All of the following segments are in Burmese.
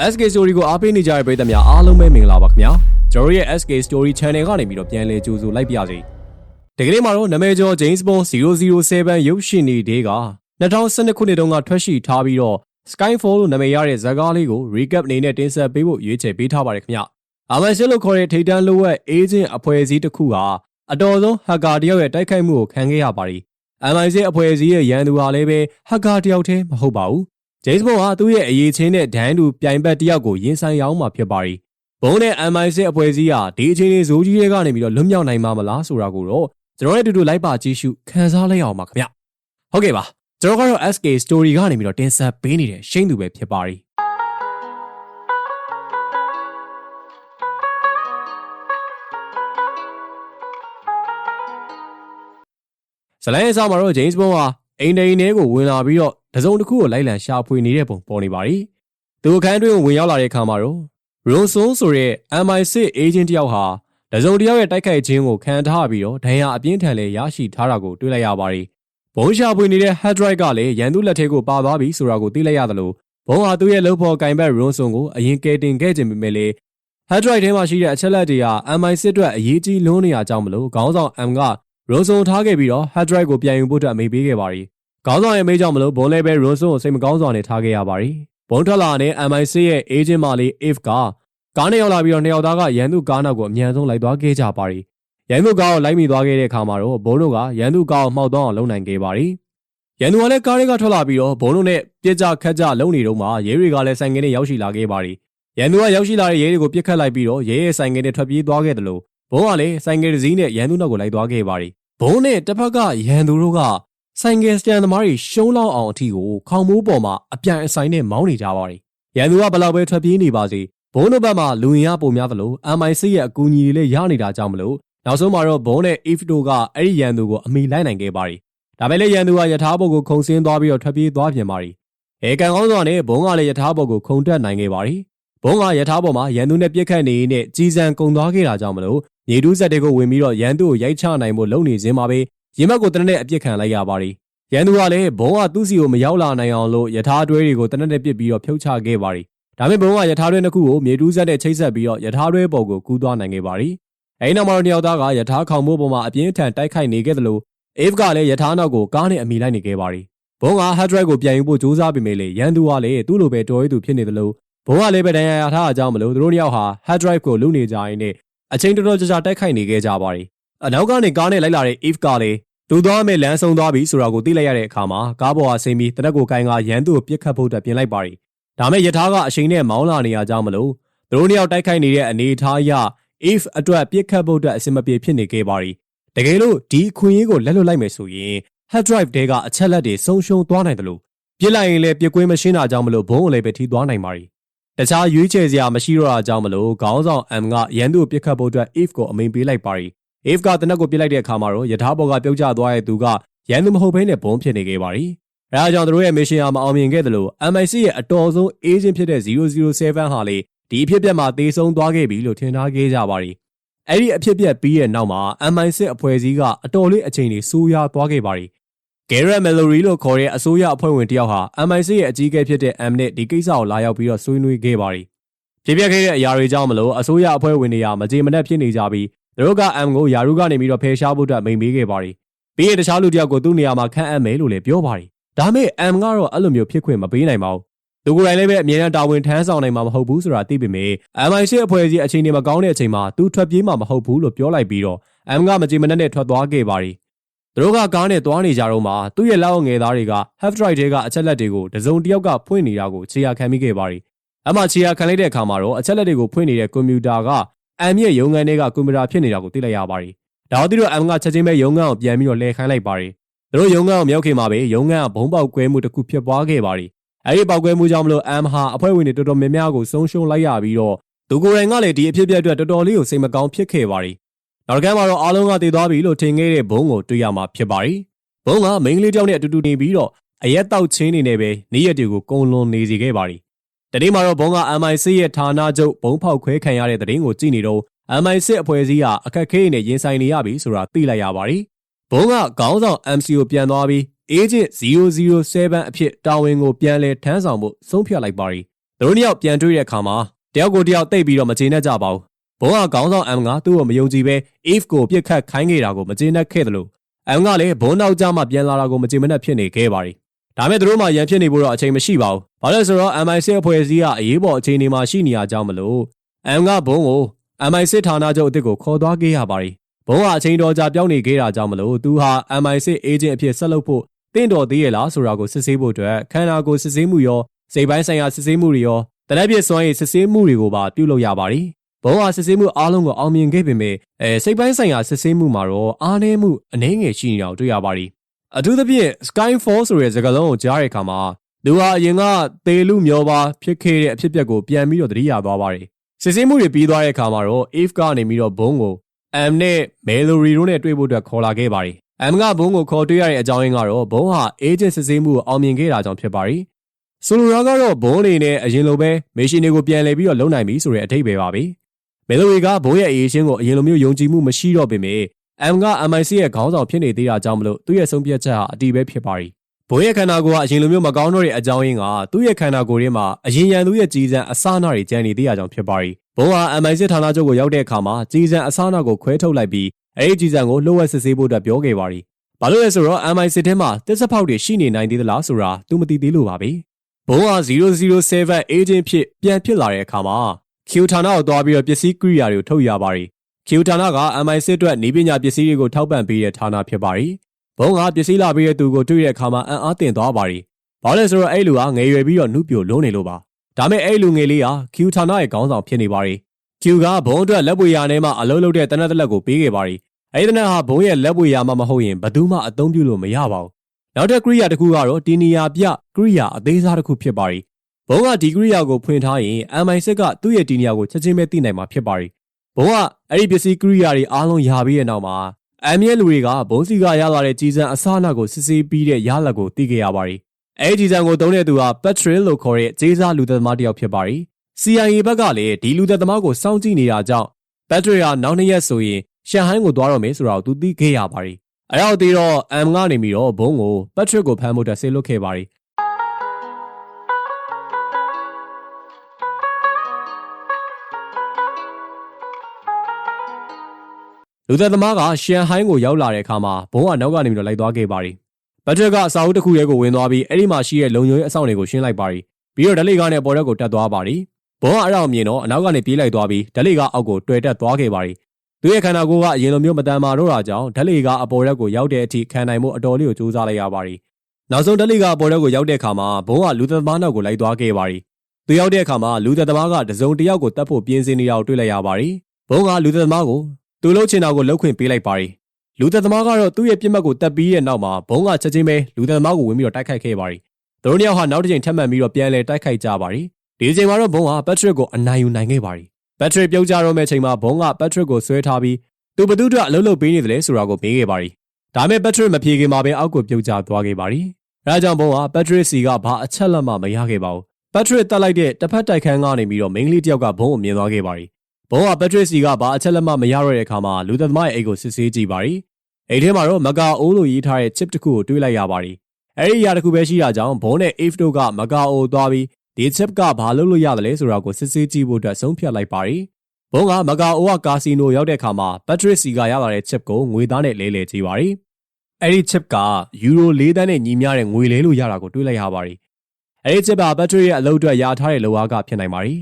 SK Story ကိုအားပေးနေကြတဲ့ပရိသတ်များအားလုံးပဲမင်္ဂလာပါခင်ဗျာကျွန်တော်တို့ရဲ့ SK Story Channel ကနေပြီးတော့ပြန်လည်ကြိုဆိုလိုက်ပါရစေဒီကနေ့မှာတော့နာမည်ကျော် James Bond 007ရုပ်ရှင်နေတေးက2012ခုနှစ်တုန်းကထွက်ရှိထားပြီးတော့ Skyfall လို့နာမည်ရတဲ့ဇာတ်ကားလေးကို recap အနေနဲ့တင်ဆက်ပေးဖို့ရွေးချယ်ပေးထားပါတယ်ခင်ဗျအာမန်ရှစ်လို့ခေါ်တဲ့ထိတ်တန်းလိုဝက်အေဂျင့်အဖွဲ့အစည်းတစ်ခုဟာအတော်ဆုံးဟက်ကာတယောက်ရဲ့တိုက်ခိုက်မှုကိုခံခဲ့ရပါတယ် MI6 အဖွဲ့အစည်းရဲ့ရန်သူဟာလည်းပဲဟက်ကာတယောက်တည်းမဟုတ်ပါဘူး ဂျိမ်းစ်ဘွန်ဟာသူ့ရဲ့အရေးချင်းတဲ့ဒန်းတူပြိုင်ဘက်တယောက်ကိုရင်ဆိုင်ရောင်းမှာဖြစ်ပါရီဘုံနဲ့ MI6 အဖွဲ့အစည်းဟာဒီအချိန်လေးဇိုးကြီးတွေကနေပြီးတော့လွတ်မြောက်နိုင်မှာမလားဆိုတာကိုတော့ကျွန်တော်ရဲ့အတူတူလိုက်ပါကြည့်ရှုခန်းစားလိုက်အောင်ပါခင်ဗျဟုတ်ကဲ့ပါကျွန်တော်ကတော့ SK Story ကနေပြီးတော့တင်ဆက်ပေးနေတဲ့ရှင်းသူပဲဖြစ်ပါရီဇလိုင်းအစားမှာတော့ James Bond ဟာအိမ်ဒိန်ထဲကိုဝင်လာပြီးတော့ တစုံတစ်ခုကိုလိုက်လံရှာဖွေနေတဲ့ပုံပေါ်နေပါပြီ။သူအခန်းတွင်းကိုဝင်ရောက်လာတဲ့အခါမှာတော့ Ronson ဆိုတဲ့ MI6 agent တယောက်ဟာတစုံတယောက်ရဲ့တိုက်ခိုက်ခြင်းကိုခံထားပြီးတော့ဒဏ်ရာအပြင်းထန်လေးရရှိထားတာကိုတွေ့လိုက်ရပါတယ်။ဘုံရှာဖွေနေတဲ့ Hard Drive ကလည်းရန်သူလက်ထဲကိုပါသွားပြီဆိုတာကိုသိလိုက်ရသလိုဘုံဟာသူ့ရဲ့လုံဖော်ကင်ဘက် Ronson ကိုအရင်ကယ်တင်ခဲ့ခြင်းပေမဲ့လည်း Hard Drive ထဲမှာရှိတဲ့အချက်လက်တွေဟာ MI6 အတွက်အရေးကြီးလွန်းနေရကြောင်းမလို့ခေါင်းဆောင် M က Ronson ထားခဲ့ပြီးတော့ Hard Drive ကိုပြန်ယူဖို့အတွက်အမိန့်ပေးခဲ့ပါတယ် ခေါင်းဆောင်ရဲ့မိကြောင့်မလို့ဘုံလဲပဲရွန်စွန်းကိုစိတ်မကောင်းစွာနဲ့ထားခဲ့ရပါတယ်။ဘုံထွက်လာတဲ့ MI6 ရဲ့အေဂျင့်မလေး If ကကားနဲ့ရောက်လာပြီးတော့နှစ်ယောက်သားကရန်သူကားနောက်ကိုအမြန်ဆုံးလိုက်သွားခဲ့ကြပါတယ်။ရန်သူကားကိုလိုက်မိသွားခဲ့တဲ့အခါမှာတော့ဘုံတို့ကရန်သူကားကိုမှောက်သွားအောင်လုပ်နိုင်ခဲ့ပါတယ်။ရန်သူကလည်းကားတွေကထွက်လာပြီးတော့ဘုံတို့နဲ့ပြစ်ကြခတ်ကြလုံနေတော့မှရဲတွေကလည်းဆိုင်ကင်းနဲ့ရောက်ရှိလာခဲ့ပါတယ်။ရန်သူကရောက်ရှိလာတဲ့ရဲတွေကိုပြစ်ခတ်လိုက်ပြီးတော့ရဲရဲဆိုင်ကင်းနဲ့ထွက်ပြေးသွားခဲ့တယ်လို့ဘုံကလည်းဆိုင်ကယ်တစ်စီးနဲ့ရန်သူနောက်ကိုလိုက်သွားခဲ့ပါတယ်။ဘုံနဲ့တစ်ဖက်ကရန်သူတို့က ဆိုင်ကယ်စတန်သမားတွေရှုံးလောက်အောင်အထိကိုခေါင်မိုးပေါ်မှာအပြန်အဆိုင်နဲ့မောင်းနေကြပါတယ်။ရန်သူကဘလောက်ပဲထွက်ပြေးနေပါစေဘုံတို့ဘက်မှာလူရင်ရပုံများသလို MI6 ရဲ့အကူအညီတွေလည်းရနေတာကြောင့်မလို့နောက်ဆုံးမှာတော့ဘုံနဲ့ Ifto ကအဲ့ဒီရန်သူကိုအမိလိုက်နိုင်ခဲ့ပါတယ်။ဒါပဲလေရန်သူကယထာဘုံကိုခုံဆင်းသွားပြီးတော့ထွက်ပြေးသွားပြန်ပါတယ်။အဲကံကောင်းစွာနဲ့ဘုံကလည်းယထာဘုံကိုခုံတက်နိုင်ခဲ့ပါတယ်။ဘုံကယထာဘုံမှာရန်သူနဲ့ပြစ်ခတ်နေနဲ့ကြီးစံကုံသွားခဲ့တာကြောင့်မလို့မြေတူးဆက်တွေကိုဝင်ပြီးတော့ရန်သူကိုရိုက်ချနိုင်ဖို့လုပ်နေစင်းပါပဲ ရင်ဘတ်ကိုတနက်နဲ့အပြစ်ခံလိုက်ရပါတယ်။ရန်သူကလည်းဘုံကသူ့စီကိုမရောက်လာနိုင်အောင်လို့ယထာတွဲတွေကိုတနက်နဲ့ပစ်ပြီးတော့ဖြုတ်ချခဲ့ပါတယ်။ဒါပေမဲ့ဘုံကယထာတွဲနှစ်ခုကိုမြေတူးဆက်နဲ့ချိတ်ဆက်ပြီးတော့ယထာတွဲပေါ်ကိုကူးသွားနိုင်ခဲ့ပါတယ်။အဲဒီနောက်မှာတော့နှစ်ယောက်သားကယထာခေါင်မိုးပေါ်မှာအပြင်းထန်တိုက်ခိုက်နေခဲ့သလိုအေးဗ်ကလည်းယထာနောက်ကိုကားနဲ့အမိလိုက်နေခဲ့ပါတယ်။ဘုံကဟက်ဒရိုက်ကိုပြန်ယူဖို့ကြိုးစားပေမဲ့လေရန်သူကလည်းသူ့လိုပဲတော်ရည်သူဖြစ်နေသလိုဘုံကလည်းပဲဒဏ်ရာရထားအကြောင်းမလို့သူတို့နှစ်ယောက်ဟာ hard drive ကိုလုနေကြရင်းနဲ့အချိန်တော်တော်ကြာကြာတိုက်ခိုက်နေခဲ့ကြပါတယ်။အနောက်ကနေကားနဲ့လိုက်လာတဲ့ Eve ကလည်း တူသွားမဲ့လမ်းဆုံးသွားပြီဆိုတာကိုသိလိုက်ရတဲ့အခါမှာကားပေါ်ဟာဆင်းပြီးတနက်ကိုကိုင်းကရန်သူကိုပြစ်ခတ်ဖို့အတွက်ပြင်လိုက်ပါရီဒါမဲ့ယထာကအချိန်နဲ့မောင်းလာနေရကြမလို့သူတို့နှစ်ယောက်တိုက်ခိုက်နေတဲ့အနေအထားအရ if အတွက်ပြစ်ခတ်ဖို့အတွက်အဆင်မပြေဖြစ်နေခဲ့ပါရီတကယ်လို့ဒီခွင့်ရေးကိုလက်လွတ်လိုက်မယ်ဆိုရင် hard drive တဲကအချက်လက်တွေဆုံးရှုံးသွားနိုင်တယ်လို့ပြစ်လိုက်ရင်လည်းပြစ်ကွင်းမရှင်းတာကြောင့်မလို့ဘုံအလဲပဲထိသွားနိုင်ပါရီတခြားရွေးချယ်စရာမရှိတော့တာကြောင့်မလို့ခေါင်းဆောင် M ကရန်သူကိုပြစ်ခတ်ဖို့အတွက် if ကိုအမိန်ပေးလိုက်ပါရီ ။ Eve ကတနက်ကိုပြစ်လိုက်တဲ့အခါမှာတော့ယထာဘော်ကပြုတ်ကျသွားတဲ့သူကရန်သူမဟုတ်ဘဲနဲ့ဘုံဖြစ်နေခဲ့ပါရီ။အဲဒါကြောင့်သူတို့ရဲ့ mission ဟာမအောင်မြင်ခဲ့သလို MI6 ရဲ့အတော်ဆုံး agent ဖြစ်တဲ့007ဟာလေဒီအဖြစ်ပြက်မှာတေဆုံးသွားခဲ့ပြီလို့ထင်ထားခဲ့ကြပါရီ။အဲ့ဒီအဖြစ်ပြက်ပြီးတဲ့နောက်မှာ MI6 အဖွဲ့အစည်းကအတော်လေးအချိန်တွေဆိုးရွားသွားခဲ့ပါရီ။ Garrett Mallory လို့ခေါ်တဲ့အစိုးရအဖွဲ့ဝင်တယောက်ဟာ MI6 ရဲ့အကြီးအကဲဖြစ်တဲ့ M နဲ့ဒီကိစ္စကိုလာရောက်ပြီးတော့ဆွေးနွေးခဲ့ပါရီ။ဖြစ်ပျက်ခဲ့တဲ့အရာတွေကြောင့်မလို့အစိုးရအဖွဲ့ဝင်တွေကမကြေမနက်ဖြစ်နေကြပြီး သူတို့က M ကိုယာရုကနေပြီးတော့ဖယ်ရှားဖို့အတွက်မိန်ပေးခဲ့ပါတယ်။ပြီးရင်တခြားလူတယောက်ကိုသူ့နေရာမှာခန့်အပ်မယ်လို့လည်းပြောပါတယ်။ဒါမဲ့ M ကတော့အဲ့လိုမျိုးဖြစ်ခွင့်မပေးနိုင်ပါဘူး။သူကိုယ်တိုင်လည်းပဲအမြဲတမ်းတာဝန်ထမ်းဆောင်နိုင်မှာမဟုတ်ဘူးဆိုတာသိပေမဲ့ MI6 အဖွဲ့ကြီးအခြေအနေမကောင်းတဲ့အချိန်မှာသူထွက်ပြေးမှာမဟုတ်ဘူးလို့ပြောလိုက်ပြီးတော့ M ကမကြေမနက်နဲ့ထွက်သွားခဲ့ပါတယ်။သူတို့ကကားနဲ့သွားနေကြတော့မှသူ့ရဲ့လက်အောက်ငယ်သားတွေက half drive တွေကအချက်လက်တွေကိုတစုံတစ်ယောက်ကဖွင့်နေတာကိုခြေရာခံမိခဲ့ပါတယ်။အမှခြေရာခံလိုက်တဲ့အခါမှာတော့အချက်လက်တွေကိုဖွင့်နေတဲ့ကွန်ပျူတာက အမ်ရဲ့ရုံးခန်းထဲကကွန်ပျူတာဖြစ်နေတာကိုသိလိုက်ရပါတယ်။ဒါတို့တို့အမ်ကချက်ချင်းပဲရုံးခန်းကိုပြန်ပြီးတော့လဲခိုင်းလိုက်ပါတယ်။တို့ရုံးခန်းကိုမရောက်ခင်မှာပဲရုံးခန်းကဘုံပေါက်ကွဲမှုတစ်ခုဖြစ်ပွားခဲ့ပါတယ်။အဲဒီပေါက်ကွဲမှုကြောင့်မလို့အမ်ဟာအဖွဲ့ဝင်တွေတော်တော်များများကိုဆုံးရှုံးလိုက်ရပြီးတော့သူကိုယ်တိုင်ကလည်းဒီအဖြစ်အပျက်အတွက်တော်တော်လေးကိုစိတ်မကောင်းဖြစ်ခဲ့ပါတယ်။နောက်တစ်ခါမှာတော့အားလုံးကတည်သွားပြီလို့ထင်ခဲ့တဲ့ဘုံကိုတွေ့ရမှာဖြစ်ပါတယ်။ဘုံကမိန်းကလေးတယောက်နဲ့အတူတူနေပြီးတော့အရက်တောက်ချင်းနေနေပဲနေရက်တွေကိုကုံလွန်နေစီခဲ့ပါတယ် တနေ့မှာတော့ဘုံက MI6 ရဲ့ဌာနချုပ်ဘုံဖောက်ခွဲခံရတဲ့တဲ့ရင်ကိုကြည့်နေတော့ MI6 အဖွဲ့အစည်းဟာအခက်ခဲနဲ့ရင်ဆိုင်နေရပြီဆိုတာသိလိုက်ရပါ ರಿ ဘုံကခေါင်းဆောင် MC ကိုပြန်သွားပြီး agent 007အဖြစ်တာဝန်ကိုပြန်လဲထမ်းဆောင်ဖို့ဆုံးဖြတ်လိုက်ပါ ರಿ သူတို့နှစ်ယောက်ပြန်တွေ့တဲ့အခါမှာတယောက်ကိုတယောက်တိတ်ပြီးတော့မကျေနပ်ကြပါဘူးဘုံကခေါင်းဆောင် M ကသူ့ကိုမယုံကြည်ပဲ if ကိုပြစ်ခတ်ခိုင်းခဲ့တာကိုမကျေနပ်ခဲ့တယ်လို့ M ကလည်းဘုံနောက်ကြမှပြန်လာတာကိုမကျေမနပ်ဖြစ်နေခဲ့ပါတ ယ်ဒါမဲ့သူတို့မှရန်ဖြစ်နေဖို့တော့အချိန်မရှိပါဘူးဘာလို့လဲဆိုတော့ MI6 အဖွဲ့အစည်းကအရေးပေါ်အခြေအနေမှာရှိနေရကြောင်းမလို့ M ကဘုံကို MI6 ဌာနချုပ်အစ်စ်ကိုခေါ်သွားခဲ့ရပါတယ်ဘုံကအချိန်တော်ကြာပြောင်းနေခဲ့တာကြောင့်မလို့သူဟာ MI6 agent အဖြစ်ဆက်လုပ်ဖို့တင့်တော်သေးရလားဆိုတာကိုစစ်ဆေးဖို့အတွက်ခန္ဓာကိုယ်စစ်ဆေးမှုရောစိတ်ပိုင်းဆိုင်ရာစစ်ဆေးမှုတွေရောတနက်ပြည့်စွမ်းရည်စစ်ဆေးမှုတွေကိုပါပြုလုပ်ရပါတယ်ဘုံဟာစစ်ဆေးမှုအားလုံးကိုအောင်မြင်ခဲ့ပေမဲ့အဲစိတ်ပိုင်းဆိုင်ရာစစ်ဆေးမှုမှာတော့အားနည်းမှုအနည်းငယ်ရှိနေတာကိုတွေ့ရပါတယ် အထူးသဖြင့် Skyfall ဆိုတဲ့စကားလုံးကိုကြားတဲ့အခါမှာသူဟာအရင်ကသေလူမျောပါဖြစ်ခဲ့တဲ့အဖြစ်အပျက်ကိုပြန်ပြီးတော့သတိရသွားပါတယ်စစ်ဆေးမှုတွေပြီးသွားတဲ့အခါမှာတော့ Eve ကနေပြီးတော့ဘုံကို M နဲ့ Mallory တို့နဲ့တွေ့ဖို့အတွက်ခေါ်လာခဲ့ပါတယ်။ M ကဘုံကိုခေါ်တွေ့ရတဲ့အကြောင်းရင်းကတော့ဘုံဟာ agent စစ်ဆေးမှုကိုအောင်မြင်ခဲ့တာကြောင့်ဖြစ်ပါတယ်။ဆိုလိုတာကတော့ဘုံအနေနဲ့အရင်လိုပဲမေရှင်တွေကိုပြန်လည်ပြီးတော့လုံနိုင်ပြီဆိုတဲ့အထိပ္ပယ်ပါပဲ။ Mallory ကဘုံရဲ့အရေးရှင်းကိုအရင်လိုမျိုးယုံကြည်မှုမရှိတော့ပေမဲ့ M က MI6 ရဲ့ခေါင်းဆောင်ဖြစ်နေသေးတာကြောင့်မလို့သူ့ရဲ့ဆုံးဖြတ်ချက်ဟာအတီးပဲဖြစ်ပါရီ။ဘုံရဲ့ခန္ဓာကိုယ်ကအရင်လိုမျိုးမကောင်းတော့တဲ့အကြောင်းရင်းကသူ့ရဲ့ခန္ဓာကိုယ်ထဲမှာအရင်ရန်သူရဲ့ကြီးစံအစနာတွေကျန်နေသေးတာကြောင့်ဖြစ်ပါရီ။ဘုံဟာ MI6 ဌာနချုပ်ကိုရောက်တဲ့အခါမှာကြီးစံအစနာကိုခွဲထုတ်လိုက်ပြီးအဲဒီကြီးစံကိုလှုပ်ဝက်စစ်ဆေးဖို့အတွက်ပြောခဲ့ပါရီ။ဘာလို့လဲဆိုတော့ MI6 ထဲမှာတစ်စဖောက်တွေရှိနေနိုင်သေးသလားဆိုတာသူမသိသေးလို့ပါပဲ။ဘုံဟာ007 agent ဖြစ်ပြန်ဖြစ်လာတဲ့အခါမှာ Q ဌာနကိုသွားပြီးတော့ပစ္စည်းကိရိယာတွေကိုထုတ်ရပါ ရီ။ Q ဌာနက MI6 အတွက်နေပညာပစ္စည်းတွေကိုထောက်ပံ့ပေးတဲ့ဌာနဖြစ်ပါရီ။ဘုံကပစ္စည်းလာပေးတဲ့သူကိုတွေ့တဲ့အခါမှာအံ့အားသင့်သွားပါရီ။ဘာလဲဆိုတော့အဲ့လူကငယ်ရွယ်ပြီးတော့နှုတ်ပြလုံးနေလို့ပါ။ဒါမဲ့အဲ့လူငယ်လေးဟာ Q ဌာနရဲ့ခေါင်းဆောင်ဖြစ်နေပါရီ။ Q ကဘုံအတွက်လက်ပွေရာထဲမှာအလုံးလုံးတဲ့တနက်တလက်ကိုပေးခဲ့ပါရီ။အဲ့ဒီတနက်ဟာဘုံရဲ့လက်ပွေရာမှမဟုတ်ရင်ဘယ်သူမှအသုံးပြုလို့မရပါဘူး။နောက်တဲ့ကိရိယာတစ်ခုကတော့တီနီယာပြကိရိယာအသေးစားတစ်ခုဖြစ်ပါရီ။ဘုံကဒီကိရိယာကိုဖွင့်ထားရင် MI6 ကသူ့ရဲ့တီနီယာကိုချက်ချင်းပဲသိနိုင်မှာဖြစ်ပါရီ။ ဘုံကအဲ့ဒီပစ္စည်းကိရိယာတွေအားလုံးရပြီးတဲ့နောက်မှာအမ်ရဲ့လူတွေကဘုံစီကရလာတဲ့ကြီးစံအစအနကိုစစ်ဆေးပြီးတဲ့ရလဒ်ကိုသိခဲ့ရပါရီ။အဲဒီကြီးစံကိုသုံးတဲ့သူဟာ Patrick လို့ခေါ်တဲ့ဂျေးစားလူသက်သမားတစ်ယောက်ဖြစ်ပါရီ။ CIA ဘက်ကလည်းဒီလူသက်သမားကိုစောင့်ကြည့်နေတာကြောင့် Patrick ဟာနောက်နှစ်ရက်ဆိုရင်ရှန်ဟိုင်းကိုသွားတော့မယ်ဆိုတာကိုသူသိခဲ့ရပါရီ။အဲတော့ဒီတော့ M ကနေပြီးတော့ဘုံကို Patrick ကိုဖမ်းဖို့တက်ဆေးလွတ်ခဲ့ပါရီ။ လူသက်သမားကရှန်ဟိုင်းကိုရောက်လာတဲ့အခါမှာဘုံကနောက်ကနေပြီးတော့လိုက်သွားခဲ့ပါရီ။ဘတ်ထရက်ကအစာအုပ်တစ်ခုရဲကိုဝင်သွားပြီးအဲ့ဒီမှာရှိတဲ့လုံခြုံရေးအဆောင်တွေကိုရှင်းလိုက်ပါရီ။ပြီးတော့ဓလေကားနဲ့ပေါ်ရက်ကိုတက်သွားပါရီ။ဘုံကအဲ့ဒါကိုမြင်တော့အနောက်ကနေပြေးလိုက်သွားပြီးဓလေကားအောက်ကိုတွေ့တက်သွားခဲ့ပါရီ။သူရဲ့ခန္ဓာကိုယ်ကအရင်လိုမျိုးမတန်မာတော့တာကြောင့်ဓလေကားအပေါ်ရက်ကိုရောက်တဲ့အထိခံနိုင်မှုအတော်လေးကိုစူးစမ်းလိုက်ရပါရီ။နောက်ဆုံးဓလေကားအပေါ်ရက်ကိုရောက်တဲ့အခါမှာဘုံကလူသက်သမားနောက်ကိုလိုက်သွားခဲ့ပါရီ။သူရောက်တဲ့အခါမှာလူသက်သမားကတစုံတစ်ယောက်ကိုတတ်ဖို့ပြင်းစင်နေတာကိုတွေ့လိုက်ရပါရီ။ဘုံကလူသက်သမားကို သူလှုပ်ချင်တာကိုလှုပ်ခွင့်ပေးလိုက်ပါရီလူသက်သမားကတော့သူ့ရဲ့ပြစ်မှတ်ကိုတက်ပြီးတဲ့နောက်မှာဘုံကချက်ချင်းပဲလူသက်သမားကိုဝင်ပြီးတော့တိုက်ခိုက်ခဲ့ပါရီသူတို့နှစ်ယောက်ဟာနောက်တစ်ချိန်ထပ်မံပြီးတော့ပြန်လဲတိုက်ခိုက်ကြပါရီဒီအချိန်မှာတော့ဘုံကပက်ထရစ်ကိုအနိုင်ယူနိုင်ခဲ့ပါရီပက်ထရစ်ပြုတ်ကြတော့မဲ့ချိန်မှာဘုံကပက်ထရစ်ကိုဆွဲထားပြီးသူဘသူတို့အလုပ်လုပ်ပေးနေတယ်လဲဆိုတာကိုမေးခဲ့ပါရီဒါမဲ့ပက်ထရစ်မဖြေခင်မှာပဲအောက်ကိုပြုတ်ကျသွားခဲ့ပါရီအဲဒါကြောင့်ဘုံကပက်ထရစ်စီကဘာအချက်လက်မှမရခဲ့ပါဘူးပက်ထရစ်တက်လိုက်တဲ့တစ်ဖက်တိုက်ခန်းကနေပြီးတော့မိန်းကလေးတယောက်ကဘုံကိုမြင်သွားခဲ့ပါရီ ဘုံကပက်ထရစ်စီကဘာအချက်လက်မှမရတော့တဲ့အခါမှာလူသက်သမားရဲ့အိတ်ကိုစစ်ဆေးကြည့်ပါရီအိတ်ထဲမှာတော့မကာအိုးလိုရေးထားတဲ့ chip တစ်ခုကိုတွေ့လိုက်ရပါရီအဲ့ဒီအရာတစ်ခုပဲရှိတာကြောင့်ဘုံနဲ့ Eve တို့ကမကာအိုသွားပြီးဒီ chip ကဘာလုပ်လို့ရတယ်လဲဆိုတာကိုစစ်ဆေးကြည့်ဖို့အတွက်ဆုံးဖြတ်လိုက်ပါရီဘုံကမကာအိုကကာစီနိုရောက်တဲ့အခါမှာပက်ထရစ်စီကရလာတဲ့ chip ကိုငွေသားနဲ့လဲလှယ်ကြည့်ပါရီအဲ့ဒီ chip ကယူရို၄တန်းနဲ့ညီမျှတဲ့ငွေလဲလို့ရတာကိုတွေ့လိုက်ရပါရီအဲ့ဒီ chip ကဘက်ထရစ်ရဲ့အလုပ်အတွက်ရထားတဲ့လိုအားကဖြစ်နိုင်ပါရီ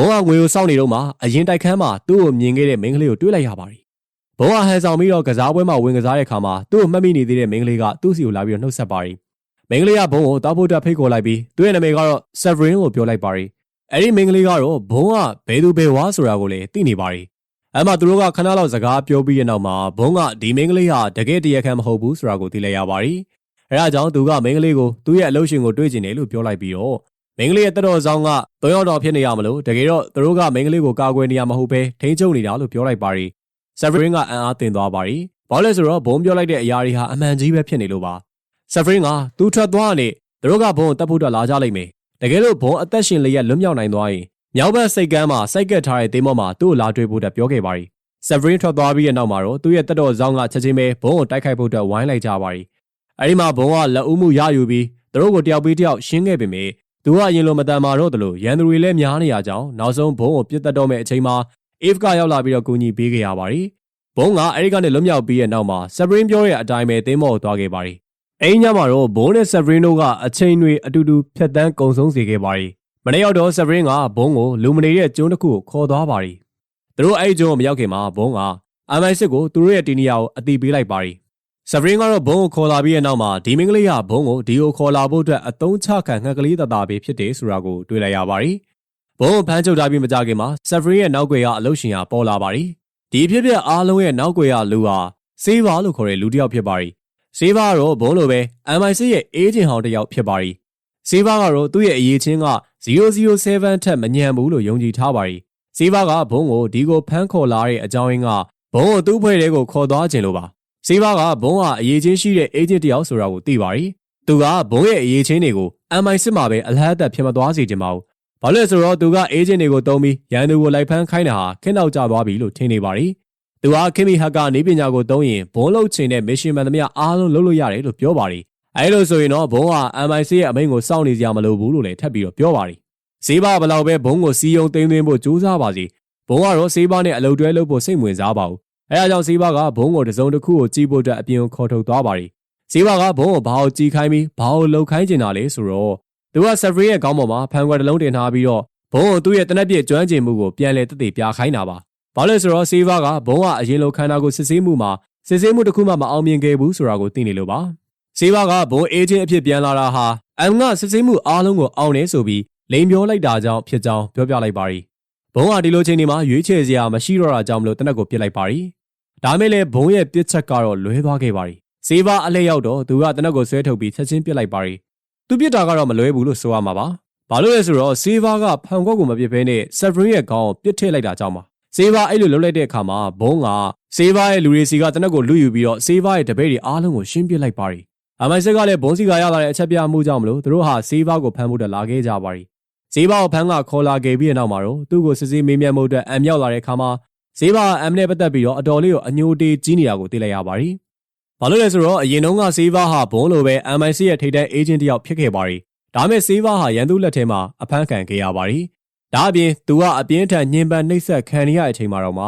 ဘုံကငွေကိုစောင့်နေတော့မှအရင်တိုက်ခန်းမှာသူ့ကိုမြင်ခဲ့တဲ့မိန်းကလေးကိုတွေ့လိုက်ရပါပြီ။ဘုံကဟန်ဆောင်ပြီးတော့ကစားပွဲမှာဝင်ကစားတဲ့အခါမှာသူ့ကိုမှတ်မိနေသေးတဲ့မိန်းကလေးကသူ့စီကိုလာပြီးတော့နှုတ်ဆက်ပါရီ။မိန်းကလေးကဘုံကိုတောက်ဖို့တက်ဖိတ်ခေါ်လိုက်ပြီးသူ့ရဲ့နာမည်ကတော့ Severin ကိုပြောလိုက်ပါရီ။အဲ့ဒီမိန်းကလေးကတော့ဘုံကဘယ်သူဘယ်ဝါဆိုတာကိုလည်းသိနေပါရီ။အဲ့မှာသူတို့ကခဏလောက်စကားပြောပြီးတဲ့နောက်မှာဘုံကဒီမိန်းကလေးဟာတကယ်တရားခံမဟုတ်ဘူးဆိုတာကိုသိလိုက်ရပါရီ။အဲဒါကြောင့်သူကမိန်းကလေးကိုသူ့ရဲ့အလုပ်ရှင်ကိုတွေ့ကျင်တယ်လို့ပြောလိုက်ပြီးတော့ မင်းကလေးရဲ့တက်တော်ဆောင်ကသုံးယောက်တော်ဖြစ်နေရမလို့တကယ်တော့သူတို့ကမင်းကလေးကိုကာကွယ်နေရမဟုတ်ပဲထိန်းချုပ်နေတာလို့ပြောလိုက်ပါရီဆဖရင်ကအံ့အားသင့်သွားပါရီဘာလဲဆိုတော့ဘုံပြောလိုက်တဲ့အရာတွေဟာအမှန်ကြီးပဲဖြစ်နေလို့ပါဆဖရင်ကသူထွက်သွားနေသူတို့ကဘုံတက်ဖို့တက်လာကြလိမ့်မယ်တကယ်လို့ဘုံအသက်ရှင်လျက်လွတ်မြောက်နိုင်သွားရင်မြောက်ဘက်စိတ်ကမ်းမှာစိုက်ကက်ထားတဲ့သင်းမောမှာသူ့ကိုလာတွေ့ဖို့တက်ပြောခဲ့ပါရီဆဖရင်ထွက်သွားပြီးတဲ့နောက်မှာတော့သူ့ရဲ့တက်တော်ဆောင်ကချက်ချင်းပဲဘုံကိုတိုက်ခိုက်ဖို့တက်ဝိုင်းလိုက်ကြပါရီအဲဒီမှာဘုံကလက်ဦးမှုရယူပြီးသူတို့ကိုတယောက်ပြီးတယောက်ရှင်းခဲ့ပေမဲ့ သူကအရင်လိုမတန်မာတော့တယ်လို့ရန်သူတွေလည်းများနေရကြောင်းနောက်ဆုံးဘုံကိုပြစ်တက်တော့မဲ့အချိန်မှာ if ကရောက်လာပြီးတော့ကူညီပေးခဲ့ရပါတယ်ဘုံကအဲဒီကနေလွတ်မြောက်ပြီးရဲ့နောက်မှာဆပ်ပရင်းပြောတဲ့အတိုင်းပဲသင်းမော်သွားခဲ့ပါတယ်အဲဒီညမှာတော့ဘုံနဲ့ဆပ်ပရင်းတို့ကအချိန်တွေအတူတူဖြတ်တန်းကုံဆုံးစေခဲ့ပါတယ်မနေ့ရောက်တော့ဆပ်ပရင်းကဘုံကိုလူမနေတဲ့ကျုံးတစ်ခုကိုခေါ်သွားပါတယ်သူတို့အဲဒီကျုံးကိုမရောက်ခင်မှာဘုံက MI6 ကိုသူတို့ရဲ့တီနီယာကိုအတိပေးလိုက်ပါတယ် ဆဗရင်ကတော့ဘုံကိုခေါ်လာပြီးတဲ့နောက်မှာဒီမင်းကလေးကဘုံကိုဒီကိုခေါ်လာဖို့အတွက်အသုံးချခံငှက်ကလေးတသားပဲဖြစ်တယ်ဆိုတာကိုတွေ့လိုက်ရပါတယ်။ဘုံကိုဖမ်းချုပ်ထားပြီးမကြခင်မှာဆဗရင်ရဲ့နောက်ွယ်ကအလုရှင်ဟာပေါ်လာပါတယ်။ဒီဖြစ်ဖြစ်အားလုံးရဲ့နောက်ွယ်ကလူဟာစေးပါလို့ခေါ်တဲ့လူတစ်ယောက်ဖြစ်ပါတယ်။စေးပါကတော့ဘုံလိုပဲ MI6 ရဲ့အေးဂျင်ဟောင်းတစ်ယောက်ဖြစ်ပါတယ်။စေးပါကတော့သူ့ရဲ့အရေးချင်းက007ထက်မညံဘူးလို့ယုံကြည်ထားပါတယ်။စေးပါကဘုံကိုဒီကိုဖမ်းခေါ်လာတဲ့အကြောင်းရင်းကဘုံကိုသူ့ဖွဲ့တဲ့ကိုခေါ်သွားခြင်းလို့ပါ စေးဘာကဘုံဟာအရေးချင်းရှိတဲ့ agent တယောက်ဆိုတာကိုသိပါရီသူကဘုံရဲ့အရေးချင်းတွေကို MI6 မှာပဲအလဟတ်သက်ဖြစ်မသွားစေချင်ပါဘူးဘာလို့လဲဆိုတော့သူက agent တွေကိုတုံးပြီးရန်သူကိုလိုက်ဖမ်းခိုင်းတာဟာခင်းနောက်ကျသွားပြီလို့ထင်နေပါရီသူဟာခင်မီဟက်ကနေပညာကိုတုံးရင်ဘုံလုတ်ချင်တဲ့ mission မှန်သမျှအားလုံးလုပ်လို့ရတယ်လို့ပြောပါရီအဲလိုဆိုရင်တော့ဘုံဟာ MI6 ရဲ့အမိန့်ကိုစောင့်နေကြမလို့ဘူးလို့လည်းထပ်ပြီးတော့ပြောပါရီဈေးပါဘလောက်ပဲဘုံကိုစီယုံသိမ်းသွင်းဖို့ကြိုးစားပါစီဘုံကတော့ဈေးပါနဲ့အလုပ်တွဲလုပ်ဖို့စိတ်ဝင်စားပါဘူး အဲဒါကြောင့်ဈေးဘာကဘုံကိုတစုံတစ်ခုကိုကြီးဖို့အတွက်အပြင်ကိုခေါ်ထုတ်သွားပါရီဈေးဘာကဘုံကိုဘာကိုကြီးခိုင်းပြီးဘာကိုလှုပ်ခိုင်းနေတာလဲဆိုတော့သူကဆဖရီရဲ့ခေါင်းပေါ်မှာဖန်ခွက်တစ်လုံးတင်ထားပြီးတော့ဘုံကိုသူ့ရဲ့တနက်ပြည့်ကျွမ်းကျင်မှုကိုပြန်လဲတက်တည်ပြခိုင်းတာပါဘာလို့ဆိုတော့ဈေးဘာကဘုံကအရင်လိုခန္ဓာကိုယ်စစ်ဆေးမှုမှာစစ်ဆေးမှုတစ်ခုမှမအောင်မြင်ခဲ့ဘူးဆိုတာကိုသိနေလို့ပါဈေးဘာကဘုံအေဂျင့်အဖြစ်ပြန်လာတာဟာအမ်ကစစ်ဆေးမှုအားလုံးကိုအောင်နေဆိုပြီးလိန်ပြောလိုက်တာကြောင့်ဖြစ်ကြောင်းပြောပြလိုက်ပါရီဘုံကဒီလိုချိန်ဒီမှာရွေးချယ်စရာမရှိတော့တာကြောင့်မလို့တနက်ကိုပြစ်လိုက်ပါရီ ဒါမဲ့လည်းဘုံရဲ့ပြစ်ချက်ကတော့လွဲသွားခဲ့ပါရီစေးဘာအလဲရောက်တော့သူကတနက်ကိုဆွဲထုတ်ပြီးချက်ချင်းပြစ်လိုက်ပါရီသူပြစ်တာကတော့မလွဲဘူးလို့ဆိုရမှာပါဘာလို့လဲဆိုတော့စေးဘာကဖန်ခွက်ကိုမပြစ်ဘဲနဲ့ဆက်ဖရင်ရဲ့ခေါင်းကိုပြစ်ထည့်လိုက်တာကြောင့်ပါစေးဘာအဲ့လိုလှုပ်လိုက်တဲ့အခါမှာဘုံကစေးဘာရဲ့လူတွေစီကတနက်ကိုလူယူပြီးတော့စေးဘာရဲ့တပည့်တွေအားလုံးကိုရှင်းပြလိုက်ပါရီအမိုင်ဆက်ကလည်းဘုံစီကရလာတဲ့အချက်ပြမှုကြောင့်မလို့သူတို့ဟာစေးဘာကိုဖမ်းဖို့တက်လာခဲ့ကြပါရီဈေးဘောက်ဖန်းကခေါ်လာခဲ့ပြီးတဲ့နောက်မှာတော့သူ့ကိုစစ်ဆေးမေးမြန်းမှုအတွက်အံမြောက်လာတဲ့အခါမှာ ဈေးပါအမ်နဲ့ပတ်သက်ပြီးတော့အတော်လေးကိုအညိုတေးကြီးနေတာကိုသိလိုက်ရပါတယ်။ဘာလို့လဲဆိုတော့အရင်တုန်းကဈေးပါဟာဘုံလိုပဲ MIC ရဲ့ထိပ်တန်းအေဂျင့်တယောက်ဖြစ်ခဲ့ပါတယ်။ဒါမဲ့ဈေးပါဟာရန်သူလက်ထဲမှာအဖမ်းခံခဲ့ရပါတယ်။ဒါအပြင်သူကအပြင်းထန်ညှဉ်းပန်းနှိပ်စက်ခံရတဲ့အချိန်မှာတော့မှ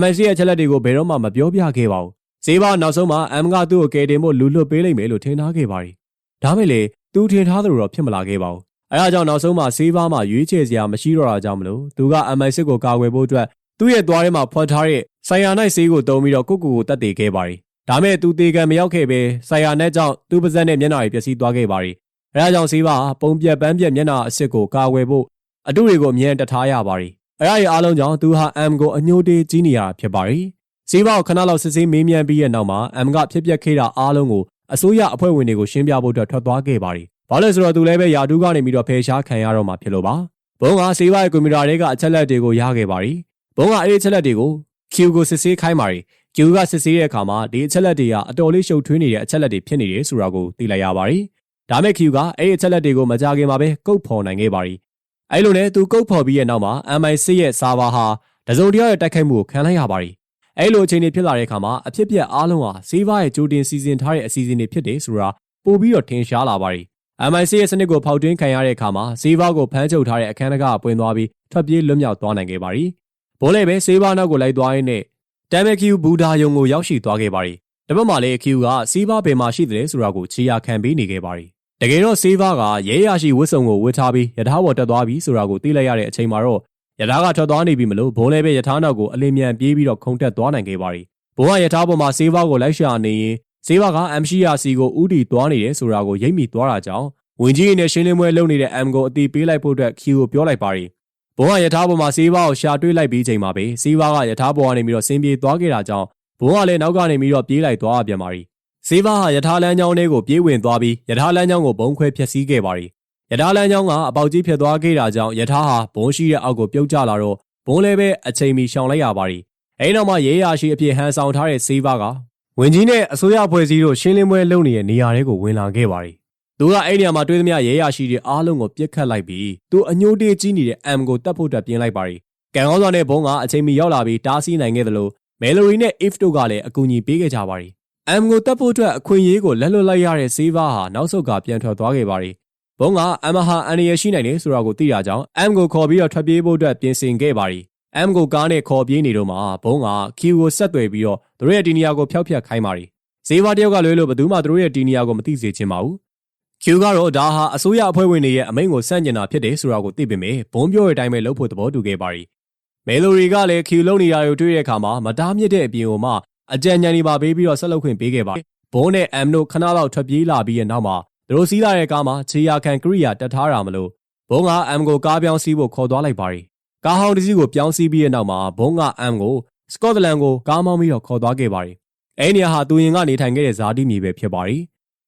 MIC ရဲ့ချက်လက်တွေကိုဘယ်တော့မှမပြောပြခဲ့ပါဘူး။ဈေးပါနောက်ဆုံးမှာ M ကသူ့ကိုကယ်တင်ဖို့လူလွတ်ပေးလိုက်မယ်လို့ထင်ထားခဲ့ပါတယ်။ဒါမဲ့လေသူထင်ထားသလိုတော့ဖြစ်မလာခဲ့ပါဘူး။အဲဒါကြောင့်နောက်ဆုံးမှာဆေးပါးမှာရွေးချယ်စရာမရှိတော့တာကြောင့်မလို့သူက MI6 ကိုကာကွယ်ဖို့အတွက် သူ့ရဲ့သွားထဲမှာဖွက်ထားတဲ့ဆိုင်ယာနိုင်ဆေးကိုတုံးပြီးတော့ကိုကိုကိုတတ်တည်ခဲ့ပါတယ်။ဒါမဲ့သူတေကံမရောက်ခဲ့ပဲဆိုင်ယာနဲ့ကြောင့်သူ့ပါဇက်နဲ့မျက်နှာတွေပျက်စီးသွားခဲ့ပါတယ်။အဲဒါကြောင့်ဆေးပါပုံပြက်ပန်းပြက်မျက်နှာအစ်စ်ကိုကာကွယ်ဖို့အတုတွေကိုအမြဲတထားရပါတယ်။အဲဒါရဲ့အားလုံးကြောင့်သူဟာ M ကိုအညိုတေးကြီးနေရဖြစ်ပါတယ်။ဆေးပါကိုခဏလောက်စစ်ဆေးမေးမြန်းပြီးတဲ့နောက်မှာ M ကဖြစ်ပျက်ခဲ့တာအားလုံးကိုအစိုးရအဖွဲ့ဝင်တွေကိုရှင်းပြဖို့အတွက်ထွက်သွားခဲ့ပါတယ်။ဘာလို့လဲဆိုတော့သူလည်းပဲယာတူးကနေပြီးတော့ဖယ်ရှားခံရတော့မှာဖြစ်လို့ပါ။ဘုံကဆေးပါရဲ့ကွန်ပျူတာတွေကအချက်လက်တွေကိုရခဲ့ပါတယ်။ ဘုံကအဲ့ဒီအချက်လက်တွေကို Q ကိုစစ်ဆေးခိုင်းပါတယ်။ Q ကစစ်ဆေးတဲ့အခါမှာဒီအချက်လက်တွေကအတော်လေးရှုပ်ထွေးနေတဲ့အချက်လက်တွေဖြစ်နေတယ်ဆိုတာကိုသိလိုက်ရပါတယ်။ဒါမဲ့ Q ကအဲ့ဒီအချက်လက်တွေကိုမကြခင်မှာပဲကုတ်ဖော်နိုင်ခဲ့ပါတယ်။အဲ့လိုနဲ့သူကုတ်ဖော်ပြီးရဲ့နောက်မှာ MI6 ရဲ့ဆာဗာဟာတစုံတရာရဲ့တိုက်ခိုက်မှုကိုခံလိုက်ရပါတယ်။အဲ့လိုအချိန်တွေဖြစ်လာတဲ့အခါမှာအဖြစ်ပြက်အားလုံးဟာစေးဘားရဲ့ကြိုတင်စီစဉ်ထားတဲ့အစီအစဉ်တွေဖြစ်တယ်ဆိုတာပို့ပြီးတော့ထင်ရှားလာပါတယ်။ MI6 ရဲ့စနစ်ကိုဖောက်ထွင်းခံရတဲ့အခါမှာစေးဘားကိုဖမ်းချုပ်ထားတဲ့အခန်းကပွင့်သွားပြီးထွက်ပြေးလွတ်မြောက်သွားနိုင်ခဲ့ပါတယ်။ ဘိုးလည်းပဲစေးဘားနောက်ကိုလိုက်သွားရင်းနဲ့တမ်မကီဘူဒါယုံကိုရောက်ရှိသွားခဲ့ပါတယ်။တပတ်မှလည်းအကီယူကစေးဘားဘယ်မှာရှိတယ်ဆိုတာကိုခြေရာခံပေးနေခဲ့ပါတယ်။တကယ်တော့စေးဘားကရဲရရှိဝတ်စုံကိုဝတ်ထားပြီးရထားပေါ်တက်သွားပြီဆိုတာကိုသိလိုက်ရတဲ့အချိန်မှာတော့ရထားကထွက်သွားနေပြီမလို့ဘိုးလည်းပဲရထားနောက်ကိုအလင်းမြန်ပြေးပြီးတော့ခုန်တက်သွားနိုင်ခဲ့ပါတယ်။ဘိုးကရထားပေါ်မှာစေးဘားကိုလိုက်ရှာနေရင်စေးဘားက MCRC ကိုဥတီသွားနေတယ်ဆိုတာကိုရိပ်မိသွားတာကြောင့်ဝင်ကြီးနဲ့ရှင်းလင်းပွဲလုပ်နေတဲ့ M ကိုအတီးပေးလိုက်ဖို့အတွက် Q ကိုပြောလိုက်ပါတယ်။ ဘုံကယထာပေါ်မှာစေးဘားကိုရှာတွေ့လိုက်ပြီးချိန်မှာပဲစေးဘားကယထာပေါ်ကနေပြီးတော့ဆင်းပြေးသွားခဲ့တာကြောင့်ဘုံကလည်းနောက်ကနေပြီးတော့ပြေးလိုက်သွားပြန်ပါရီ။စေးဘားဟာယထာလမ်းကြောင်းလေးကိုပြေးဝင်သွားပြီးယထာလမ်းကြောင်းကိုဘုံခွဲဖျက်ဆီးခဲ့ပါရီ။ယထာလမ်းကြောင်းကအပေါက်ကြီးဖြစ်သွားခဲ့တာကြောင့်ယထာဟာဘုံရှိတဲ့အောက်ကိုပြုတ်ကျလာတော့ဘုံလည်းပဲအချိန်မီရှောင်လိုက်ရပါရီ။အဲဒီနောက်မှာရဲရရှိအဖြစ်ဟန်ဆောင်ထားတဲ့စေးဘားကဝင်ကြီးနဲ့အစိုးရဖွဲ့စည်းတို့ရှင်းလင်းပွဲလုပ်နေတဲ့နေရာတွေကိုဝင်လာခဲ့ပါရီ။ သူကအဲ့ဒီနေရာမှာတွေးသမျှရဲရရှိတွေအားလုံးကိုပြစ်ခတ်လိုက်ပြီးသူအညိုတေးကြီးနေတဲ့ M ကိုတတ်ဖို့တက်ပြင်းလိုက်ပါရီ။ကံကောင်းစွာနဲ့ဘုံကအချိန်မီရောက်လာပြီးတားဆီးနိုင်ခဲ့သလိုမယ်လိုရီနဲ့ if တို့ကလည်းအကူအညီပေးခဲ့ကြပါရီ။ M ကိုတတ်ဖို့အတွက်အခွင့်အရေးကိုလက်လွတ်လိုက်ရတဲ့စေးဘားဟာနောက်ဆုတ်ကပြန်ထွက်သွားခဲ့ပါရီ။ဘုံကအမ်ဟာအန်ရရှိနိုင်တယ်ဆိုတာကိုသိရကြောင်းအမ်ကိုခေါ်ပြီးတော့ထွက်ပြေးဖို့အတွက်ပြင်ဆင်ခဲ့ပါတယ်အမ်ကိုကားနဲ့ခေါ်ပြေးနေတော့မှဘုံကခီကိုဆက်သွယ်ပြီးတော့သူတို့ရဲ့ဒီနေရာကိုဖျောက်ဖျက်ခိုင်းပါတယ်ဈေးဘာတယောက်ကလွဲလို့ဘယ်သူမှသူတို့ရဲ့ဒီနေရာကိုမသိစေချင်ပါဘူး ကျူကတော့ဒါဟာအစိုးရအဖွဲ့ဝင်တွေရဲ့အမိန့်ကိုစန့်ကျင်တာဖြစ်တယ်ဆိုတာကိုသိပေမဲ့ဘုံပြောတဲ့အတိုင်းပဲလုပ်ဖို့သဘောတူခဲ့ပါတယ်မဲလိုရီကလည်းခီလုံးနေရာကိုတွေ့တဲ့အခါမှာမတားမြစ်တဲ့အပြင်ကိုမှအကြံဉာဏ်တွေပါပေးပြီးတော့ဆက်လုပ်ခွင့်ပေးခဲ့ပါတယ်ဘုံနဲ့အမ်တို့ခဏလောက်ထွက်ပြေးလာပြီးတဲ့နောက်မှာသူတို့စီးလာတဲ့ကားမှာခြေရာခံကရိယာတက်ထားတာမလို့ဘုံကအမ်ကိုကားပြောင်းစီးဖို့ခေါ်သွားလိုက်ပါတယ်ကားဟောင်းတစ်စီးကိုပြောင်းစီးပြီးတဲ့နောက်မှာဘုံကအမ်ကိုစကော့တလန်ကိုကားမောင်းပြီးတော့ခေါ်သွားခဲ့ပါတယ်အဲ့ဒီနေရာဟာသူရင်ကနေထိုင်ခဲ့တဲ့ဇာတိမြေပဲဖြစ်ပါတယ်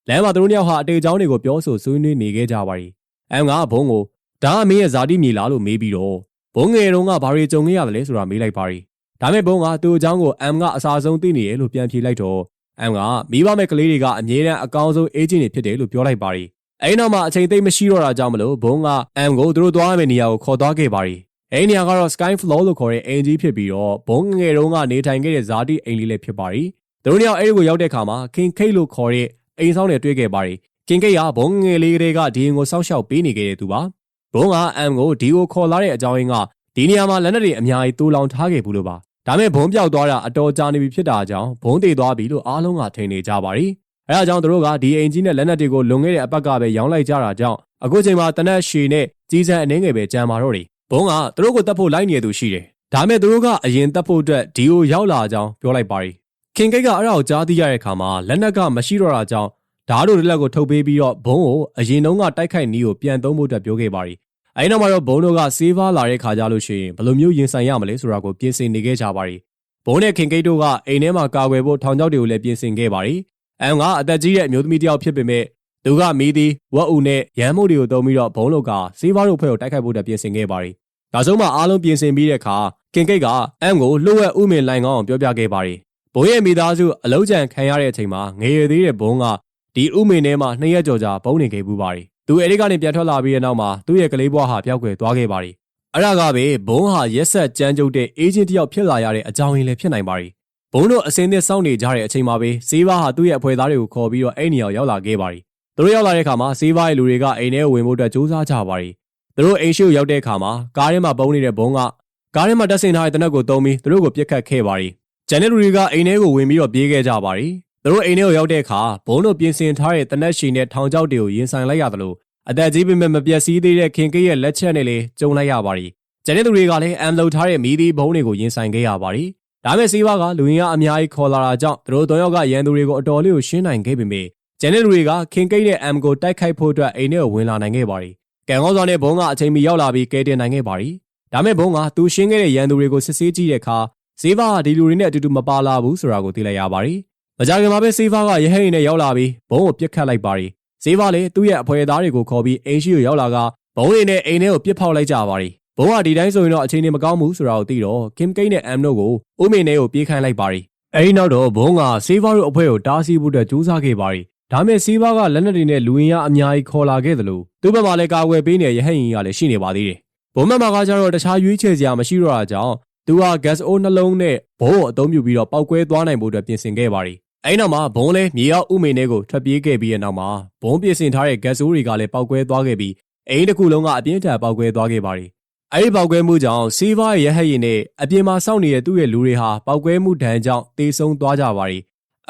လမ်းမှာသူတို့နှစ်ယောက်ဟာအတေချောင်းတွေကိုပြောဆိုဆွေးနွေးနေခဲ့ကြပါတယ်အမ်ကဘုံကိုဒါအမေရဲ့ဇာတိမြေလားလို့မေးပြီးတော့ဘုံငယ်တုန်းကဘာတွေကြုံခဲ့ရတယ်လဲဆိုတာမေးလိုက်ပါတယ်ဒါမဲ့ဘုံကသူ့အကြောင်းကိုအမ်ကအစာဆုံးသိနေရလို့ပြန်ဖြေလိုက်တော့အမ်ကမိဘမဲ့ကလေးတွေကအမြဲတမ်းအကောင်းဆုံးအေဂျင့်တွေဖြစ်တယ်လို့ပြောလိုက်ပါတယ်အဲဒီနောက်မှာအချိန်သိပ်မရှိတော့တာကြောင့်မလို့ဘုံကအမ်ကိုသူတို့သွားရမယ့်နေရာကိုခေါ်သွားခဲ့ပါတယ်အဲဒီနေရာကတော့ Sky Floor လို့ခေါ်တဲ့အိမ်ကြီးဖြစ်ပြီးတော့ဘုံငယ်တုန်းကနေထိုင်ခဲ့တဲ့ဇာတိအိမ်လေးလည်းဖြစ်ပါတယ်သူတို့နှစ်ယောက်အဲဒီကိုရောက်တဲ့အခါမှာခင်ခိတ်လို့ခေါ်တဲ့ အိမ်ဆောင်တွေတွေ့ခဲ့ပါတယ်ခင်ကိတ်ကဘုံငယ်လေးတွေကဒီရင်ကိုစောက်ရှောက်ပေးနေခဲ့တဲ့သူပါဘုံကအမ်ကိုဒီကိုခေါ်လာတဲ့အကြောင်းရင်းကဒီနေရာမှာလက်နက်တွေအများကြီးတူလောင်ထားခဲ့ဘူးလို့ပါဒါမဲ့ဘုံပြောက်သွားတာအတော်ကြာနေပြီဖြစ်တာကြောင့်ဘုံတည်သွားပြီလို့အားလုံးကထင်နေကြပါရီအဲဒါကြောင့်သူတို့ကဒီအိမ်ကြီးနဲ့လက်နက်တွေကိုလွန်ခဲ့တဲ့အပတ်ကပဲရောင်းလိုက်ကြတာကြောင့်အခုချိန်မှာတနက်ရှည်နဲ့ကြီးစံအနေငယ်ပဲကြံပါတော့တယ်ဘုံကသူတို့ကိုတတ်ဖို့လိုက်နေသူရှိတယ်ဒါမဲ့သူတို့ကအရင်တတ်ဖို့အတွက်ဒီကိုရောက်လာကြောင်းပြောလိုက်ပါရီ ခင်ကိတ်ကအဲ့ဒါကိုကြားသိရတဲ့အခါမှာလက်နက်ကမရှိတော့တာကြောင့်ဓာတ်တို့လက်ကိုထုတ်ပေးပြီးတော့ဘုံကိုအရင်တုန်းကတိုက်ခိုက်နီးကိုပြန်သုံးဖို့အတွက်ပြောခဲ့ပါရီအဲဒီနောက်မှာတော့ဘုံတို့ကစေးဖားလာတဲ့ခါကြလို့ရှိရင်ဘယ်လိုမျိုးရင်ဆိုင်ရမလဲဆိုတာကိုပြင်ဆင်နေခဲ့ကြပါရီဘုံနဲ့ခင်ကိတ်တို့ကအိမ်ထဲမှာကာကွယ်ဖို့ထောင်ချောက်တွေကိုလည်းပြင်ဆင်ခဲ့ပါရီအမ်ကအသက်ကြီးတဲ့အမျိုးသမီးတယောက်ဖြစ်ပေမဲ့သူကမီးသည်ဝက်အူနဲ့ရမ်းမှုတွေကိုတုံးပြီးတော့ဘုံလုတ်ကစေးဖားတို့ဖွဲ့ကိုတိုက်ခိုက်ဖို့အတွက်ပြင်ဆင်ခဲ့ပါရီနောက်ဆုံးမှအားလုံးပြင်ဆင်ပြီးတဲ့အခါခင်ကိတ်ကအမ်ကိုလှုပ်ဝက်ဥမင်လိုင်ကောင်းအောင်ပြောပြခဲ့ပါရီ ဘုံရဲ့မိသားစုအလုံးကြံခံရတဲ့အချိန်မှာငရေသေးတဲ့ဘုံကဒီဥမင်ထဲမှာနှစ်ရက်ကြော်ကြာပုံနေခဲ့ပူပါရီသူအဲဒီကနေပြန်ထွက်လာပြီးတဲ့နောက်မှာသူ့ရဲ့ကလေးဘွားဟာပျောက်ကွယ်သွားခဲ့ပါရီအဲ့ဒါကပဲဘုံဟာရက်ဆက်ကြမ်းကြုတ်တဲ့အေဂျင့်တယောက်ဖြစ်လာရတဲ့အကြောင်းရင်းလည်းဖြစ်နိုင်ပါရီဘုံတို့အစင်းသစ်စောင့်နေကြတဲ့အချိန်မှာပဲစေးဘားဟာသူ့ရဲ့အဖွဲသားတွေကိုခေါ်ပြီးတော့အဲ့နေရာရောက်လာခဲ့ပါရီသူတို့ရောက်လာတဲ့အခါမှာစေးဘားရဲ့လူတွေကအိမ်ထဲကိုဝင်ဖို့အတွက်စူးစမ်းကြပါရီသူတို့အိမ်ရှိကိုရောက်တဲ့အခါမှာကားထဲမှာပုံနေတဲ့ဘုံကကားထဲမှာတက်ဆင်ထားတဲ့တနက်ကိုတုံးပြီးသူတို့ကိုပြစ်ခတ်ခဲ့ပါရီ ကျန်တဲ့လူတွေကအိမ်ထဲကိုဝင်ပြီးတော့ပြေးခဲ့ကြပါရီသူတို့အိမ်ထဲကိုရောက်တဲ့အခါဘုံတို့ပြင်ဆင်ထားတဲ့တနက်ရှည်နဲ့ထောင်ချောက်တွေကိုရင်ဆိုင်လိုက်ရသလိုအသက်ကြီးပေမဲ့မပြတ်စည်းသေးတဲ့ခင်ကေးရဲ့လက်ချက်နဲ့လည်းကြုံလိုက်ရပါရီကျန်တဲ့သူတွေကလည်းအမ်လှုပ်ထားတဲ့မီးသီးဘုံတွေကိုရင်ဆိုင်ခဲ့ရပါရီဒါမဲ့စီးပွားကလူရင်းကအများကြီးခေါ်လာတာကြောင့်သူတို့သုံးယောက်ကရန်သူတွေကိုအတော်လေးကိုရှင်းနိုင်ခဲ့ပေမဲ့ကျန်တဲ့လူတွေကခင်ကိတ်နဲ့အမ်ကိုတိုက်ခိုက်ဖို့အတွက်အိမ်ထဲကိုဝင်လာနိုင်ခဲ့ပါရီကံကောင်းစွာနဲ့ဘုံကအချိန်မီရောက်လာပြီးကဲတင်နိုင်ခဲ့ပါရီဒါမဲ့ဘုံကသူရှင်းခဲ့တဲ့ရန်သူတွေကိုစစ်ဆေးကြည့်တဲ့အခါ ဇေးဘာကဒီလူတွေနဲ့အတူတူမပါလာဘူးဆိုတာကိုသိလိုက်ရပါရီမကြခင်မှာပဲစေးဖားကရဟိန်နဲ့ရောက်လာပြီးဘုံကိုပြစ်ခတ်လိုက်ပါရီစေးဖားလည်းသူ့ရဲ့အဖွဲသားတွေကိုခေါ်ပြီးအိမ်ရှိကိုရောက်လာကဘုံတွေနဲ့အိမ်ထဲကိုပြစ်ဖောက်လိုက်ကြပါရီဘုံကဒီတိုင်းဆိုရင်တော့အခြေအနေမကောင်းဘူးဆိုတာကိုသိတော့ကင်ကိန်းနဲ့အမ်တို့ကိုအိုးမင်းနဲ့ကိုပြေးခိုင်းလိုက်ပါရီအဲဒီနောက်တော့ဘုံကစေးဖားတို့အဖွဲကိုတားဆီးဖို့အတွက်ကြိုးစားခဲ့ပါရီဒါမဲ့စေးဖားကလက်နက်တွေနဲ့လူဝင်ရအများကြီးခေါ်လာခဲ့သလိုသူ့ဘက်မှာလည်းကာကွယ်ပေးနေတဲ့ရဟိန်ကြီးကလည်းရှိနေပါသေးတယ်ဘုံမမကကြတော့တခြားရွေးချယ်စရာမရှိတော့တာကြောင့် သူက gas o နှလုံးနဲ့ဘုံကိုအသုံးပြုပြီးတော့ပောက်ကွဲသွားနိုင်ဖို့အတွက်ပြင်ဆင်ခဲ့ပါရီအဲဒီနောက်မှာဘုံလဲမြေရောက်ဥမေနဲ့ကိုထွက်ပြေးခဲ့ပြီးတဲ့နောက်မှာဘုံပြင်ဆင်ထားတဲ့ gas တွေကလည်းပောက်ကွဲသွားခဲ့ပြီးအိမ်တစ်ခုလုံးကအပြင်းထန်ပောက်ကွဲသွားခဲ့ပါရီအဲဒီပောက်ကွဲမှုကြောင့်စီးပွားရဲ့ရဟတ်ရင်နဲ့အပြင်မှာစောင့်နေတဲ့သူ့ရဲ့လူတွေဟာပောက်ကွဲမှုဒဏ်ကြောင့်တေဆုံးသွားကြပါရီ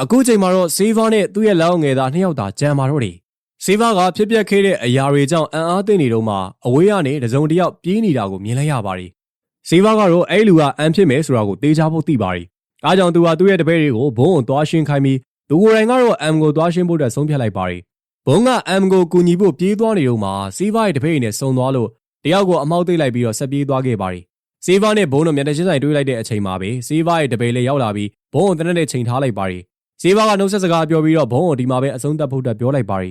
အခုချိန်မှာတော့စေးဖားနဲ့သူ့ရဲ့လက်အောင်ငယ်သားနှစ်ယောက်သာကြံပါတော့တယ်စေးဖားကဖြစ်ပျက်ခဲ့တဲ့အရာတွေကြောင့်အံ့အားသင့်နေတော့မှအဝေးကနေတစုံတစ်ယောက်ပြေးနေတာကိုမြင်လိုက်ရပါရီ စေးဖားကတော့အဲ့လူကအန်ဖြစ်မယ်ဆိုတာကိုသိကြဖို့သိပါရီအားကြောင့်သူကသူ့ရဲ့တပည့်တွေကိုဘုံကိုသွားရှင်းခိုင်းပြီးသူကိုယ်တိုင်ကတော့အမ်ကိုသွားရှင်းဖို့အတွက်ဆုံးဖြတ်လိုက်ပါရီဘုံကအမ်ကိုကူညီဖို့ပြေးသွားနေတော့မှစေးဖားရဲ့တပည့်နဲ့ဆုံသွားလို့တယောက်ကိုအမောက်သိလိုက်ပြီးတော့ဆက်ပြေးသွားခဲ့ပါရီစေးဖားနဲ့ဘုံတို့မျက်နှာချင်းဆိုင်တွေ့လိုက်တဲ့အချိန်မှာပဲစေးဖားရဲ့တပည့်လေးရောက်လာပြီးဘုံကိုတနက်နဲ့ချိန်ထားလိုက်ပါရီစေးဖားကနှုတ်ဆက်စကားပြောပြီးတော့ဘုံကိုဒီမှာပဲအဆုံးသတ်ဖို့အတွက်ပြောလိုက်ပါရီ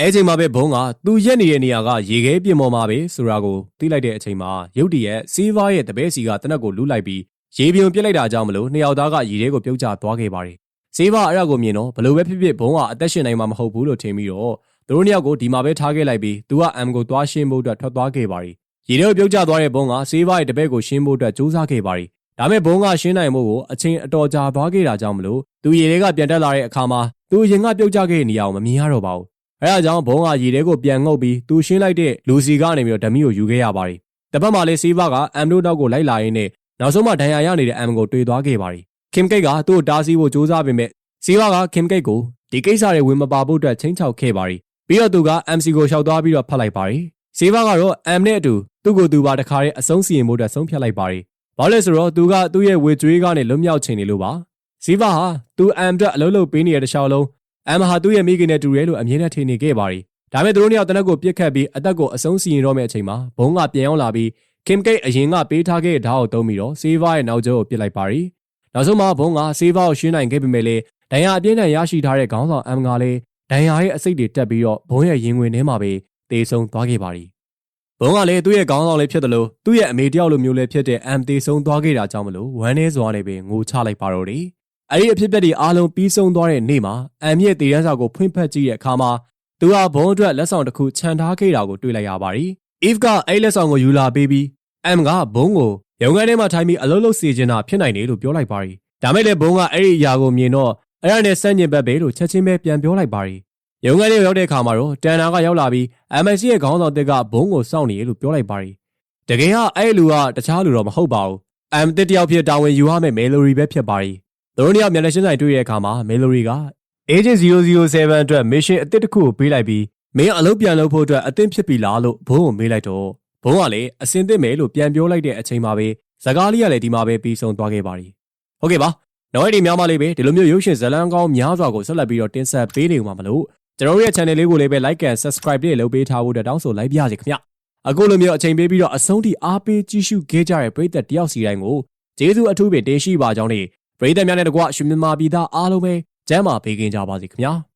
အဲအချိန်မှာပဲဘုံကသူရက်နေတဲ့နေရာကရေခဲပြင်ပေါ်မှာပဲဆိုတာကိုသိလိုက်တဲ့အချိန်မှာရုတ်တရက်စေးဖားရဲ့တပည့်စီကတနက်ကိုလူးလိုက်ပြီးရေပြုံပြစ်လိုက်တာကြောင့်မလို့နှစ်ယောက်သားကရေထဲကိုပြုတ်ကျသွားခဲ့ပါရီစေးဖားအဲ့ဒါကိုမြင်တော့ဘလို့ပဲဖြစ်ဖြစ်ဘုံကအသက်ရှင်နိုင်မှာမဟုတ်ဘူးလို့ထင်ပြီးတော့သူတို့နှစ်ယောက်ကိုဒီမှာပဲထားခဲ့လိုက်ပြီးသူကအမ်ကိုသွားရှင်းဖို့အတွက်ထွက်သွားခဲ့ပါရီရေထဲကိုပြုတ်ကျသွားတဲ့ဘုံကစေးဖားရဲ့တပည့်ကိုရှင်းဖို့အတွက်စူးစမ်းခဲ့ပါရီဒါမဲ့ဘုံကရှင်းနိုင်မှုကိုအချိန်အတော်ကြာသွားခဲ့တာကြောင့်မလို့သူရေထဲကပြန်တက်လာတဲ့အခါမှာသူရင်ကပြုတ်ကျခဲ့တဲ့နေရာကိုမမြင်ရတော့ပါဘူး အဲဒါကြောင့်ဘုံကရေထဲကိုပြန်ငုပ်ပြီးသူရှင်းလိုက်တဲ့လူစီကနေပြီးတော့ဓမီကိုယူခဲ့ရပါတယ်။တစ်ဖက်မှာလည်းစီဗာကအမ်တို့နောက်ကိုလိုက်လာရင်းနဲ့နောက်ဆုံးမှဒဏ်ရာရနေတဲ့အမ်ကိုတွေ့သွားခဲ့ပါတယ်။ခင်ကိတ်ကသူ့ကိုတားဆီးဖို့ကြိုးစားပေမဲ့စီဗာကခင်ကိတ်ကိုဒီကိစ္စတွေဝင်မပါဖို့အတွက်ချင်းချောက်ခဲ့ပါတယ်။ပြီးတော့သူက MC ကိုရှောက်သွားပြီးတော့ဖတ်လိုက်ပါတယ်။စီဗာကတော့ M နဲ့အတူသူ့ကိုသူပါတခါတည်းအဆုံးစီရင်မှုအတွက်ဆုံးဖြတ်လိုက်ပါတယ်။ဘာလို့လဲဆိုတော့သူကသူ့ရဲ့ဝေကျွေးကနေလွတ်မြောက်ချင်နေလို့ပါ။စီဗာဟာသူ M အတွက်အလုံးလုံးပေးနေတဲ့တစ်ခြားလုံး M ဟာသူ့ရဲ့မိခင်နဲ့တူတယ်လို့အမြင်နဲ့ထင်နေခဲ့ပါတယ်။ဒါပေမဲ့သူတို့နှစ်ယောက်တနက်ကိုပြစ်ခတ်ပြီးအသက်ကိုအဆုံးစီရင်တော့မယ့်အချိန်မှာဘုံကပြန်ရောက်လာပြီး Kim Gate အရင်ကပေးထားခဲ့တဲ့ဓာတ်ကိုတုံးပြီးတော့ Silver ရဲ့နောက်ကျောကိုပစ်လိုက်ပါတယ်။နောက်ဆုံးမှာဘုံက Silver ကိုရှင်းနိုင်ခဲ့ပေမဲ့လေဒဏ်ရာအပြင်းထန်ရရှိထားတဲ့ခေါင်းဆောင် M ကလည်းဒဏ်ရာရဲ့အစိတ်တွေတက်ပြီးတော့ဘုံရဲ့ရင်ဝင်ထဲမှာပဲတေဆုံးသွားခဲ့ပါတယ်။ဘုံကလည်းသူ့ရဲ့ခေါင်းဆောင်လေးဖြစ်တယ်လို့သူ့ရဲ့အမေတယောက်လိုမျိုးလည်းဖြစ်တဲ့ M တေဆုံးသွားခဲ့တာကြောင့်မလို့ဝမ်းနေစွာနဲ့ပဲငိုချလိုက်ပါတော့တယ်။ အဲဒီအဖြစ်အပျက်တွေအားလုံးပြီးဆုံးသွားတဲ့နေ့မှာ M ရဲ့တေရန်စာကိုဖွင့်ဖက်ကြည့်တဲ့အခါမှာသူဟာဘုံအတွက်လက်ဆောင်တစ်ခုခြံထားခဲ့တာကိုတွေ့လိုက်ရပါတယ်။ Eve ကအဲ့လက်ဆောင်ကိုယူလာပေးပြီး M ကဘုံကိုရုံခန်းထဲမှာထိုင်ပြီးအလုပ်လုပ်စီခြင်းတာဖြစ်နိုင်တယ်လို့ပြောလိုက်ပါတယ်။ဒါမဲ့လည်းဘုံကအဲ့ဒီအရာကိုမြင်တော့အဲ့ဒါနဲ့စန့်ကျင်ဘက်ပဲလို့ချက်ချင်းပဲပြန်ပြောလိုက်ပါတယ်။ရုံခန်းထဲရောက်တဲ့အခါမှာတော့တန်နာကရောက်လာပြီး MSC ရဲ့ခေါင်းဆောင်တက်ကဘုံကိုစောင့်နေရလို့ပြောလိုက်ပါတယ်။တကယ်ကအဲ့လူကတခြားလူတော့မဟုတ်ပါဘူး။ M တစ်တယောက်ဖြစ်တာဝန်ယူရမယ့် Melody ပဲဖြစ်ပါတယ်။ သူတို့နှစ်ယောက်မျက်နှာချင်းဆိုင်တွေ့တဲ့အခါမှာ Melody က Agent 007အတွက် mission အသစ်တစ်ခုကိုပေးလိုက်ပြီးမင်းအလုပ်ပြန်လုပ်ဖို့အတွက်အသင့်ဖြစ်ပြီလားလို့ဘုံကိုမေးလိုက်တော့ဘုံကလည်းအစင်သစ်မယ်လို့ပြန်ပြောလိုက်တဲ့အချိန်မှာပဲဇကားလေးကလည်းဒီမှာပဲပြီးဆုံးသွားခဲ့ပါပြီ။ဟုတ်ကဲ့ပါ။နောက်ရက်ဒီများမလေးပဲဒီလိုမျိုးရုပ်ရှင်ဇာတ်လမ်းကောင်းများစွာကိုဆက်လက်ပြီးတော့တင်ဆက်ပေးနေမှာမလို့ကျွန်တော်တို့ရဲ့ channel လေးကိုလည်းပဲ like and subscribe လေးလုပ်ပေးထားဖို့တောင်းဆိုလိုက်ပါရစေခင်ဗျ။အခုလိုမျိုးအချိန်ပေးပြီးတော့အဆုံးထိအားပေးကြည့်ရှုခဲ့ကြတဲ့ပရိသတ်တယောက်စီတိုင်းကိုကျေးဇူးအထူးပင်တင်ရှိပါကြောင်းနဲ့ ပရိသတ်များနဲ့တကွရှင်မြန်မာပြည်သားအားလုံးပဲကျမ်းမာပေးခင်ကြပါစေခင်ဗျာ။